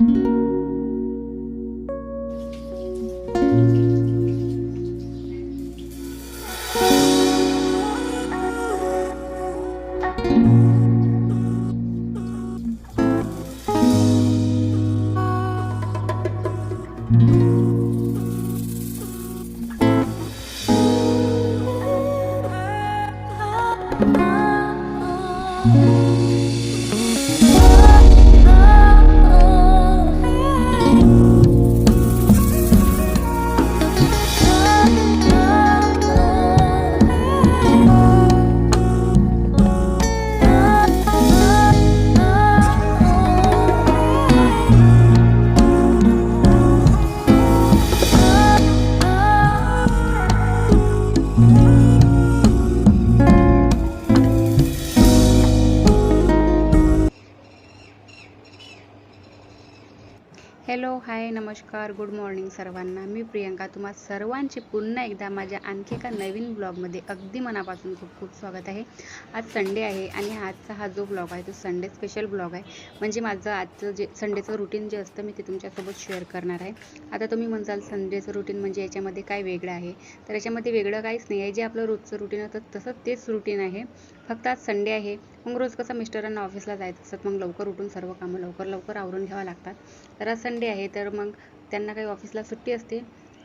thank mm -hmm. you hello hi नमस्कार good morning सर्वांना. मी प्रियंका तुम्हा सर्वांची पुन्हा एकदा माझ्या आणखी एका नवीन ब्लॉगमध्ये अगदी मनापासून खूप खूप स्वागत आहे. आज संडे आहे आणि आजचा हा जो ब्लॉग आहे तो संडे स्पेशल ब्लॉग आहे. म्हणजे माझं आजचं जे संडेचं रुटीन जे असतं मी ते तुमच्यासोबत शेअर करणार आहे. आता तुम्ही म्हणसाल संडेचं रुटीन म्हणजे याच्यामध्ये काय वेगळं आहे? तर याच्यामध्ये वेगळं काहीच नाही आहे. जे आपलं रोजचं रुटीन होतं तसं तेच रुटीन आहे. फक्त आज संडे आहे. मग रोज कसं मिस्टरांना ऑफिसला जायचं असतं मग लवकर उठून सर्व कामं लवकर लवकर आवरून घ्यावं लागतात. तर आज संडे आहे तर मग त्यांना काही ऑफिसला सुट्टी असते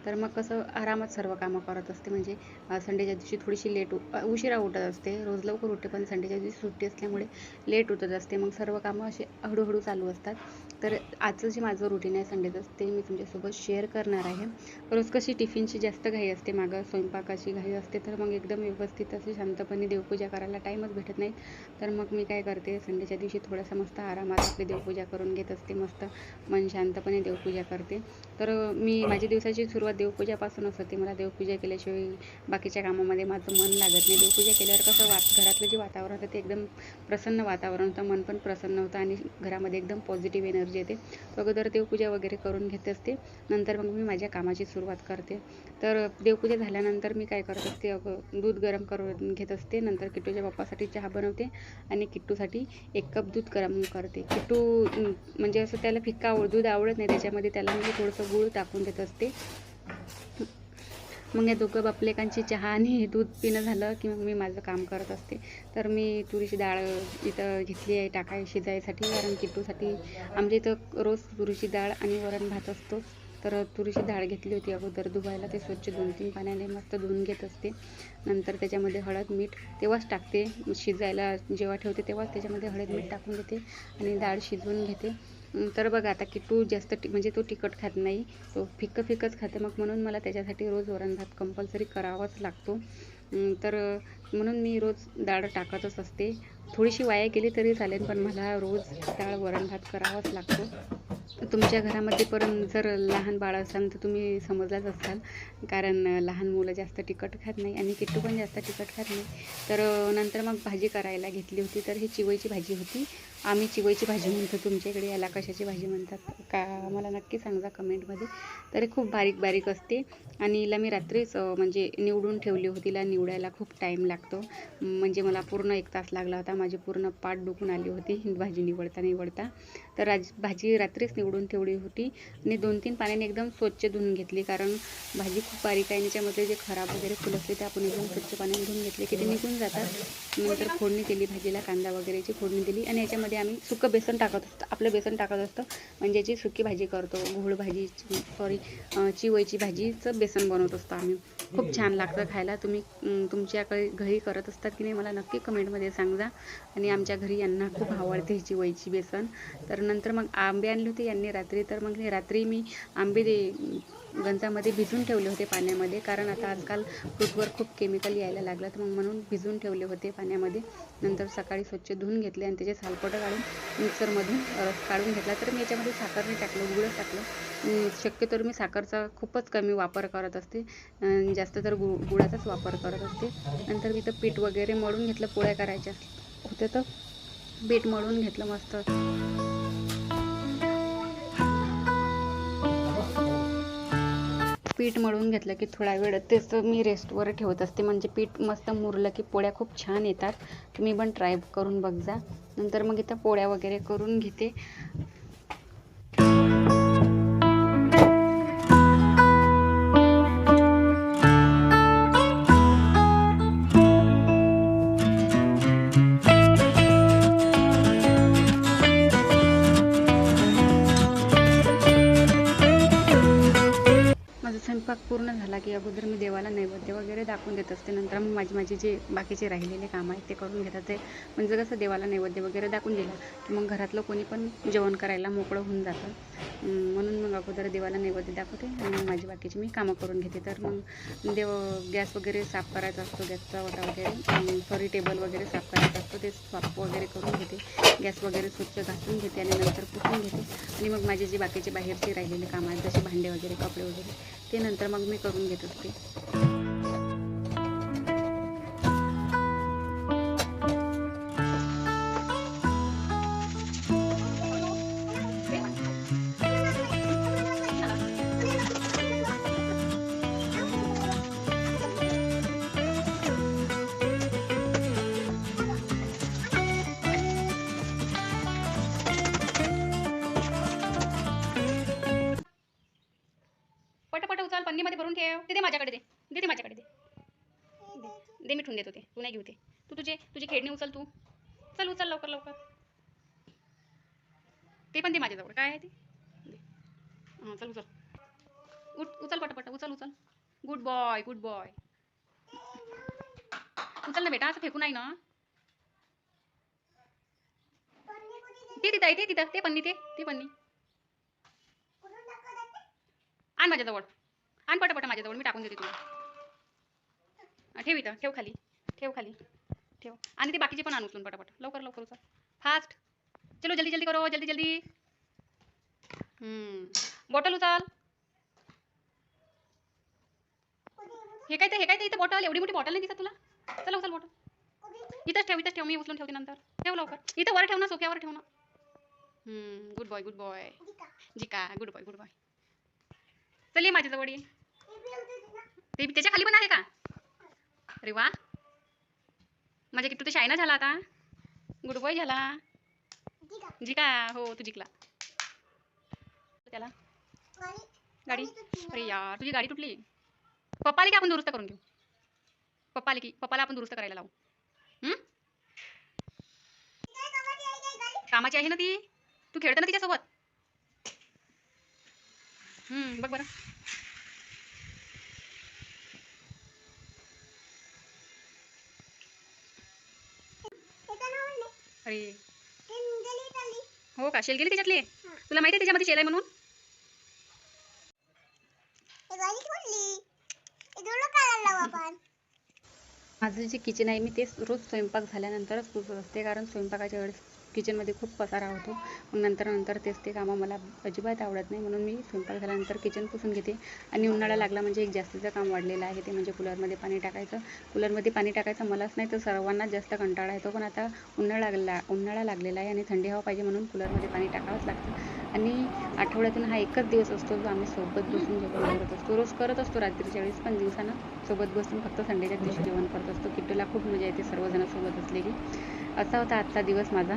तर मग कसं आरामात सर्व कामं करत असते. म्हणजे संडेच्या दिवशी थोडीशी लेट उशिरा उठत असते. रोज लवकर उठते पण संडेच्या दिवशी सुट्टी असल्यामुळे लेट उठत असते. मग सर्व कामं असे हळूहळू चालू असतात. तर आजचं जे माझं रुटीन आहे संडेचं ते मी तुमच्यासोबत शेअर करणार आहे. रोज कशी टिफिनची जास्त घाई असते मागं स्वयंपाकाची घाई असते तर मग एकदम व्यवस्थित अशी शांतपणे देवपूजा करायला टाईमच भेटत नाही. तर मग मी काय करते संडेच्या दिवशी थोडासा मस्त आरामात आपली देवपूजा करून घेत असते मस्त मन शांतपणे देवपूजा करते. तर मी माझी दिवसाची सुरुवात देवपूजापासूनच होते मला देवपूजा केल्याशिवाय बाकीच्या कामामध्ये माझं मन लागत नाही. देवपूजा केल्यावर कसं वात घरातलं जे वातावरण होतं ते एकदम प्रसन्न वातावरण होतं मन पण प्रसन्न होतं आणि घरामध्ये एकदम पॉझिटिव्ह एनर्जी म्हणजे येते अगोदर देवपूजा वगैरे करून घेत असते. नंतर मग मी माझ्या कामाची सुरुवात करते. तर देवपूजा झाल्यानंतर मी काय करत असते अगं दूध गरम करून घेत असते. नंतर किट्टूच्या बाप्पासाठी चहा बनवते आणि किट्टूसाठी एक कप दूध गरम करते. किट्टू म्हणजे असं त्याला फिक्का आवड दूध आवडत नाही. त्याच्यामध्ये त्याला मी थोडंसं गूळ टाकून देत असते. मग या दोघं बापलेकांची चहा आणि दूध पिणं झालं की मग मी माझं काम करत असते. तर मी तुरीची डाळ इथं घेतली आहे टाकाय शिजायसाठी कारण किटूसाठी. आमच्या इथं रोज तुरीची डाळ आणि वरण भात असतो. तर तुरीची डाळ घेतली होती अगोदर धुवायला ते स्वच्छ दोन तीन पाण्याने मस्त धुवून घेत असते. नंतर त्याच्यामध्ये हळद मीठ तेव्हाच टाकते. शिजायला जेव्हा ठेवते तेव्हाच त्याच्यामध्ये हळद मीठ टाकून देते आणि डाळ शिजवून घेते. तर बघा आता किट्टू जास्त ति म्हणजे तो तिखट खात नाही तो फिक्कं फिक्कंच खाते. मग म्हणून मला त्याच्यासाठी रोज वरण भात कंपल्सरी करावाच लागतो. तर म्हणून मी रोज डाळ टाकतच असते. थोडीशी वाया गेली तरी चालेल पण मला रोज डाळ वरण भात करावाच लागतो. तुमच्या घरामध्ये पण जर लहान बाळ असाल तर तुम्ही समजलाच असाल कारण लहान मुलं जास्त तिखट खात नाही आणि किट्टू पण जास्त तिखट खात नाही. तर नंतर मग भाजी करायला घेतली होती तर ही चिवईची भाजी होती. आम्ही चिवईची भाजी म्हणतो तुमच्या इकडे याला कशाची भाजी म्हणतात का? मला नक्की सांगा कमेंटमध्ये. तर खूप बारीक बारीक असते. आणि हिला मी रात्रीच म्हणजे निवडून ठेवली होती. तिला निवडायला खूप टाईम लागतो. म्हणजे मला पूर्ण एक तास लागला होता. माझी पूर्ण पाठ दुखून आली होती भाजी निवडता निवडता. तर राज भाजी रात्रीच निवडून ठेवली होती आणि दोन तीन पाण्याने एकदम स्वच्छ धुवून घेतली. कारण भाजी खूप बारीक आहे आणि त्याच्यामध्ये जे खराब वगैरे फुलं असते ते आपण एकदम स्वच्छ पाण्याने धुवून घेतले की ते निघून जातात. नंतर फोडणी दिली भाजीला कांदा वगैरेची फोडणी दिली आणि याच्यामध्ये आम्ही सुकं बेसन टाकत असतो आपलं बेसन टाकत असतं. म्हणजे याची सुकी भाजी करतो घोळ भाजी सॉरी चिवयची भाजीचं बेसन बनवत असतो आम्ही. खूप छान लागतं खायला. तुम्ही तुमच्याकडे घरी करत असतात की नाही मला नक्की कमेंटमध्ये सांगा आणि आमच्या घरी यांना खूप आवडते ही चिवईची बेसन. तर नंतर मग आंबे आणले होते यांनी रात्री. तर मग रात्री मी आंबे दे गंजामध्ये भिजून ठेवले होते पाण्यामध्ये. कारण आता आजकाल फ्रूटवर खूप केमिकल यायला लागलं. तर मग म्हणून भिजून ठेवले होते पाण्यामध्ये. नंतर सकाळी स्वच्छ धुवून घेतले आणि त्याचे सालपटं काढून मिक्सरमधून रस काढून घेतला. तर मी याच्यामध्ये साखर नाही टाकलं गुळच टाकलं. शक्यतो मी साखरचा खूपच कमी वापर करत असते. जास्त तर गु गुळाचाच वापर करत असते. नंतर मी तर पीठ वगैरे मळून घेतलं पोळ्या करायच्या. होत्या तर पीठ मळून घेतलं मस्त. पीठ मळून घेतलं की थोडा वेळ तेच मी रेस्टवर ठेवत असते. म्हणजे पीठ मस्त मुरलं की पोळ्या खूप छान येतात. तुम्ही पण ट्राय करून बघ जा. नंतर मग इथं पोळ्या वगैरे करून घेते. झाला की अगोदर मी देवाला नैवेद्य वगैरे दाखवून देत असते. नंतर मग माझी माझे जे बाकीचे राहिलेले काम आहेत ते करून घेतात. ते म्हणजे कसं देवाला नैवेद्य वगैरे दाखवून दिला की मग घरातलं कोणी पण जेवण करायला मोकळं होऊन जातं. म्हणून मग अगोदर देवाला नैवेद्य दाखवते आणि मग माझी बाकीची मी कामं करून घेते. तर मग देव गॅस वगैरे साफ करायचा असतो गॅसचा वटा वगैरे सॉरी टेबल वगैरे साफ करायचा असतो ते साफ वगैरे करून घेते. गॅस वगैरे स्वच्छ घासून घेते आणि नंतर पुसून घेते. आणि मग माझे जे बाकीचे बाहेरचे राहिलेले काम आहेत जसे भांडे वगैरे कपडे वगैरे ते नंतर मग मी करून घेत असते पटापट भरून ठेव. ते दे माझ्याकडे दे. दे ते माझ्याकडे दे. दे. दे मी ठेवून देतो ते. तू नाही घेऊ ते. तू तुझे तुझी खेळणी उचल तू. चल उचल लवकर लवकर. ते पण दे माझ्याजवळ. काय आहे ते? दे. हां चल उचल. उठ उचल पटापट. उचल उचल. गुड बॉय गुड बॉय उचल ना बेटा असं फेकू नाही ना. ते तिथं आहे ते तिथं. ते पन्नी ते ते पन्नी. आण माझ्याजवळ. आण पटापट माझ्याजवळ मी टाकून देते तुला. ठेव इथं ठेव खाली ठेव खाली ठेव. आणि ते बाकीचे पण आण उचलून पटापट. लवकर लवकर उचल. फास्ट चलो जल्दी जल्दी करो जल्दी जल्दी. बॉटल उचल. हे काय ते हे काय ते इथं बॉटल एवढी मोठी बॉटल नाही दिसत तुला? चला उचल बॉटल इथंच ठेव इथंच ठेव मी उचलून ठेवते नंतर. ठेव लवकर. इथं वर ठेव ना सोफ्यावर ठेव ना. Good boy good boy Jika good boy good boy चल ये माझ्याजवळ ये. ते त्याच्याखाली पण आहे का? अरे वा. माझ्या किट्टू तर शायना झाला आता. गुड बॉय झाला. जिका. हो तू जिंकला. त्याला. गाडी. अरे यार तुझी गाडी तुटली. पप्पा आले की आपण दुरुस्त करून घेऊ? पप्पा आले की पप्पाला आपण दुरुस्त करायला लावू? हम्म? कामाची आहे ना ती? तू खेळतो ना तिच्यासोबत? हम्म, बघ बरं. अरे. हो का? शेल गेली त्याच्यातली? तुला माहिती आहे त्याच्यामध्ये शेल आहे म्हणून? माझं जे किचन आहे मी ते रोज स्वयंपाक झाल्यानंतरच पुसत असते कारण स्वयंपाकाच्या वेळेस किचनमध्ये खूप पसारा होतो. मग नंतर नंतर तेच ते कामं मला अजिबात आवडत नाही. म्हणून मी स्वयंपाक झाल्यानंतर किचन पुसून घेते. आणि उन्हाळा लागला म्हणजे एक जास्तीचं काम वाढलेलं आहे ते म्हणजे कूलरमध्ये पाणी टाकायचं. कूलरमध्ये पाणी टाकायचं मलाच नाही तर सर्वांनाच जास्त कंटाळा येतो. पण आता उन्हाळा लागला उन्हाळा लागलेला आहे आणि थंडी हवा पाहिजे म्हणून कूलरमध्ये पाणी टाकावंच लागतं. आणि आठवड्यातून हा एकच दिवस असतो जो आम्ही सोबत बसून जेवण करत असतो. रोज करत असतो रात्रीच्या वेळेस पण दिवसानं सोबत बसून फक्त संडेच्या दिवशी जेवण करत असतो. किट्टूला खूप मजा येते सर्वजण सोबत असलेली. असा होता आजचा दिवस माझा.